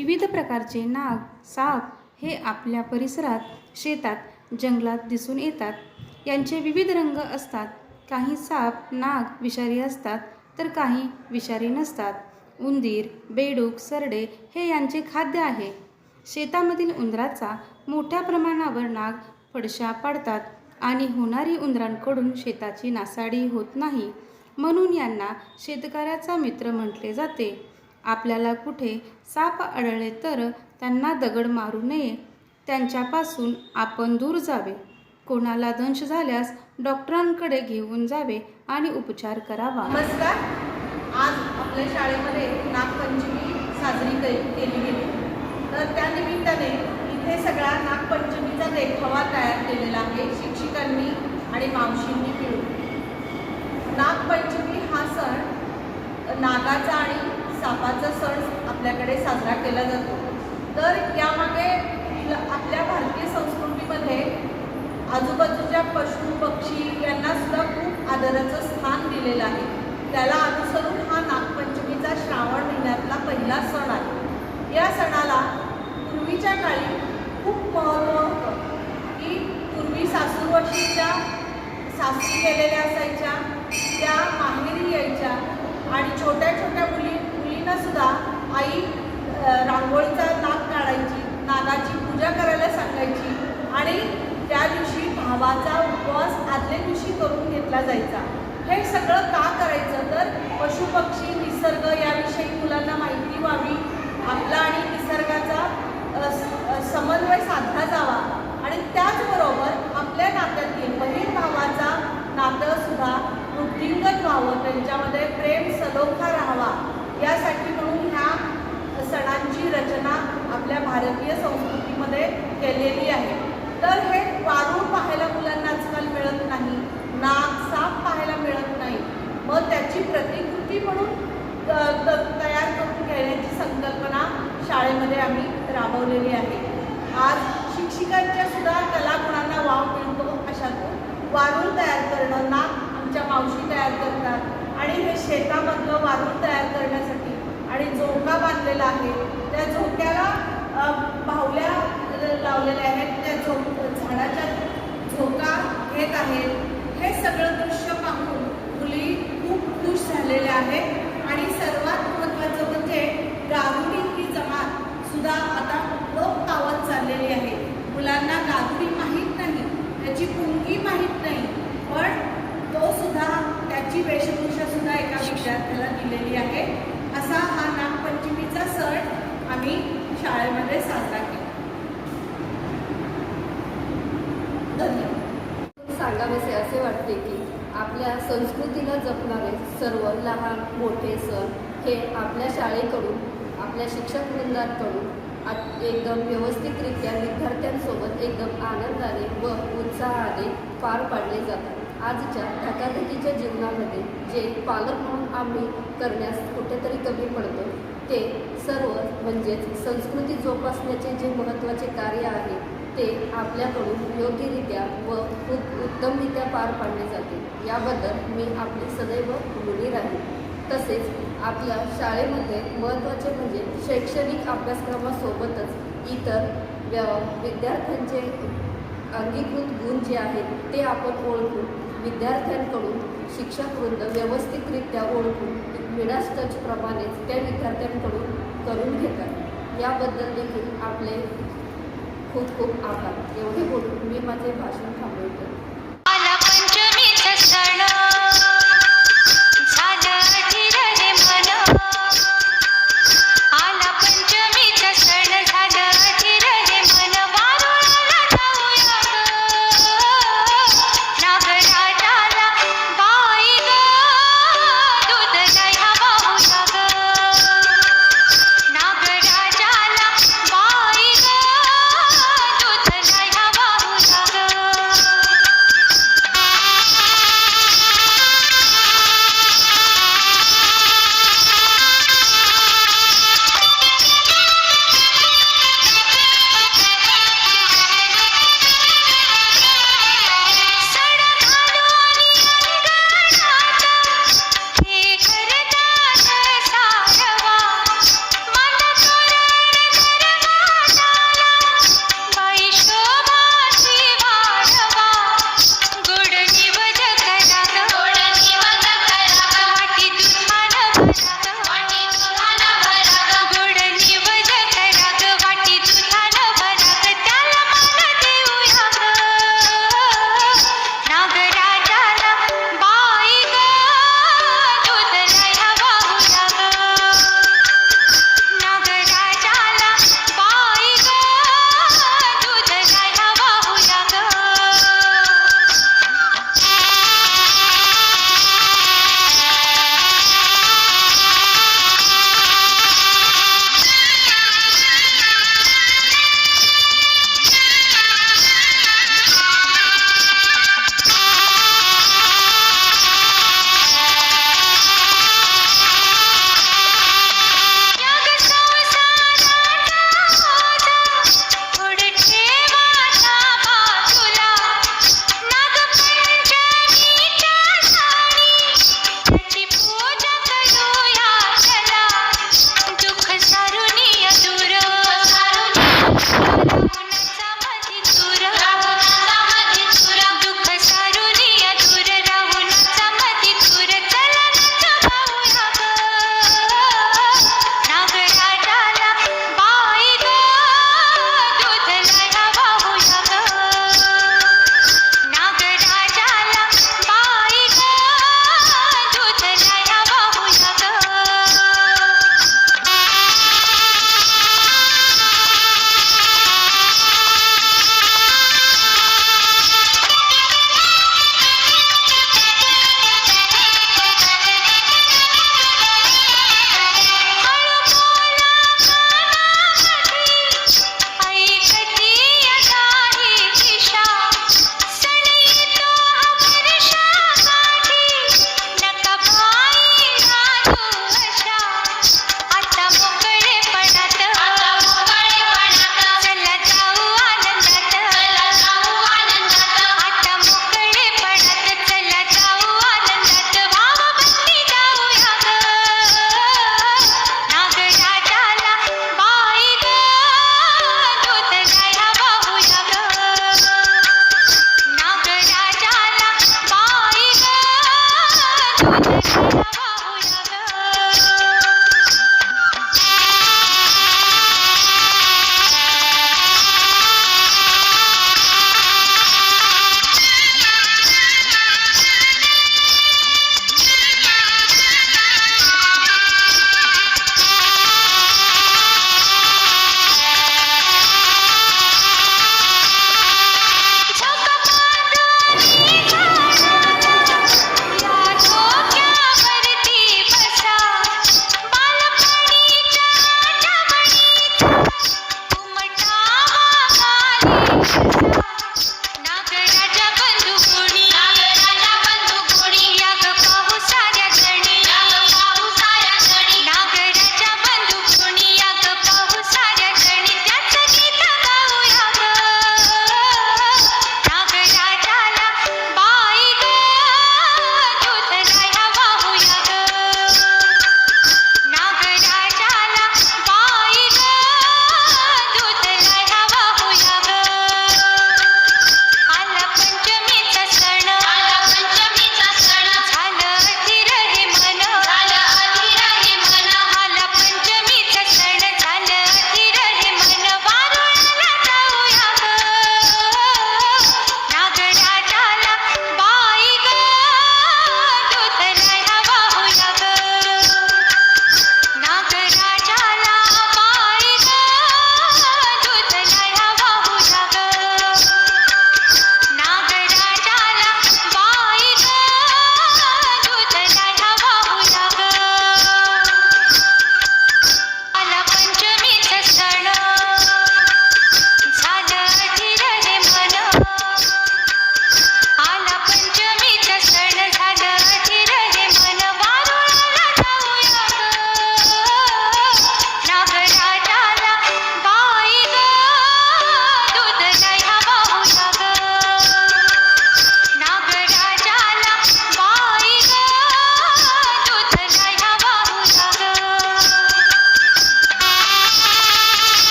विविध प्रकारचे नाग साप हे आपल्या परिसरात शेतात जंगलात दिसून येतात. यांचे विविध रंग असतात. काही साप नाग विषारी असतात तर काही विषारी नसतात. उंदीर बेडूक सरडे हे यांचे खाद्य आहे. शेतामधील उंदराचा मोठ्या प्रमाणावर नाग फडशा पाडतात आणि होणारी उंदरांकडून शेताची नासाडी होत नाही. म्हणून यांना शेतकऱ्याचा मित्र म्हटले जाते. आपल्याला कुठे साप आढळले तर त्यांना दगड मारू नये. त्यांच्यापासून आपण दूर जावे. कोणाला दंश झाल्यास डॉक्टरांकडे घेऊन जावे आणि उपचार करावा. नमस्कार. आज आपल्या शाळेमध्ये नागपंचमी साजरी केली गेली. तर त्या निमित्ताने इथे सगळा नागपंचमीचा देखावा तयार केलेला आहे शिक्षिकांनी आणि मावशींनी मिळून. नागपंचमी हा सण नागाचा आणि सापाचा सण आपल्याकडे साजरा केला जातो. तर यामागे ल- आपल्या भारतीय संस्कृतीमध्ये आजूबाजूच्या पशु पक्षी यांना सुद्धा खूप आदराचं स्थान दिलेलं आहे त्याला अनुसरून हा नागपंचमीचा श्रावण महिन्यातला पहिला सण आहे या सणाला पूर्वीच्या काळी खूप महत्त्व होतं की पूर्वी सासूरवशीच्या सासरी गेलेल्या असायच्या त्या माहेरी यायच्या आणि छोट्या छोट्या मुली मुलींना सुद्धा आई अ, रांगोळीचा नाग काढायची नागाची पूजा करायला सांगायची आणि त्या दिवशी भावाचा उपवास आदल्या दिवशी करून घेतला जायचा. हे सगळं का करायचं तर पशुपक्षी निसर्ग याविषयी मुलांना माहिती व्हावी. आपला आणि निसर्गाचा स- समन्वय साधला जावा. आणि त्याचबरोबर आपल्या नात्यातील बहीण भावाचा नातं सुद्धा वृद्धिंगत व्हावं. त्यांच्यामध्ये प्रेम सलोखा राहावा. यासाठी म्हणून ह्या सणांची रचना आपल्या भारतीय संस्कृतीमध्ये केलेली आहे तर हे वारूळ पाहायला मुलांना आजकाल मिळत नाही नाग साप पाहायला मिळत नाही मग त्याची प्रतिकृती म्हणून त- त- तयार करून घेण्याची संकल्पना शाळेमध्ये आम्ही राबवलेली आहे. आज शिक्षिकांच्या सुद्धा कलागुणांना वाव मिळतो अशातून वारूळ तयार करणं नाग आमच्या मावशी तयार करतात. आणि हे शेतामधलं वारूळ तयार करण्यासाठी आणि झोका बांधलेला आहे. त्या झोक्याला भावल्या बाहुल्या लावलेल्या आहेत. त्या झो झाडाच्या झोका घेत आहेत. हे सगळं दृश्य पाहून मुली खूप खुश झालेल्या आहेत आणि सर्वात महत्त्वाचं म्हणजे गारुडी ही जमात सुद्धा आता लोप पावत चाललेली आहे मुलांना गारुडी माहीत नाही त्याची पुंगी माहीत नाही पण तो सुद्धा त्याची वेशभूषा सुद्धा एका विद्यार्थ्याला दिलेली आहे. असा हा नागपंचमीचा सण आम्ही शाळेमध्ये साजरा केला. धन्यवाद. सांगावेसे असे वाटते की आपल्या संस्कृतीला जपणारे सर्व लहान मोठे सण हे आपल्या शाळेकडून आपल्या शिक्षक वृंदांकडून एकदम व्यवस्थितरित्या विद्यार्थ्यांसोबत एकदम आनंदाने व उत्साहाने पार पाडले जातात. आजच्या धकाधकीच्या जीवनामध्ये जे पालक म्हणून आम्ही करण्यास कुठेतरी कमी पडतो ते सर्व म्हणजेच संस्कृती जोपासण्याचे जे महत्त्वाचे कार्य आहे ते आपल्याकडून योग्यरित्या व खूप उत्तमरित्या पार पाडले जाते. याबद्दल मी आपली सदैव ऋणी राहील तसेच आपल्या शाळेमध्ये महत्त्वाचे म्हणजे शैक्षणिक अभ्यासक्रमासोबतच इतर व्य विद्यार्थ्यांचे अंगीकृत गुण जे आहेत ते आपण ओळखून विद्यार्थ्यांकडून शिक्षकवृंद व्यवस्थितरित्या ओळखून मिडास टचप्रमाणेच त्या विद्यार्थ्यांकडून करून घेतात. याबद्दल देखील आपले खूप खूप आभार. एवढे बोलून मी माझे भाषण थांबवतो.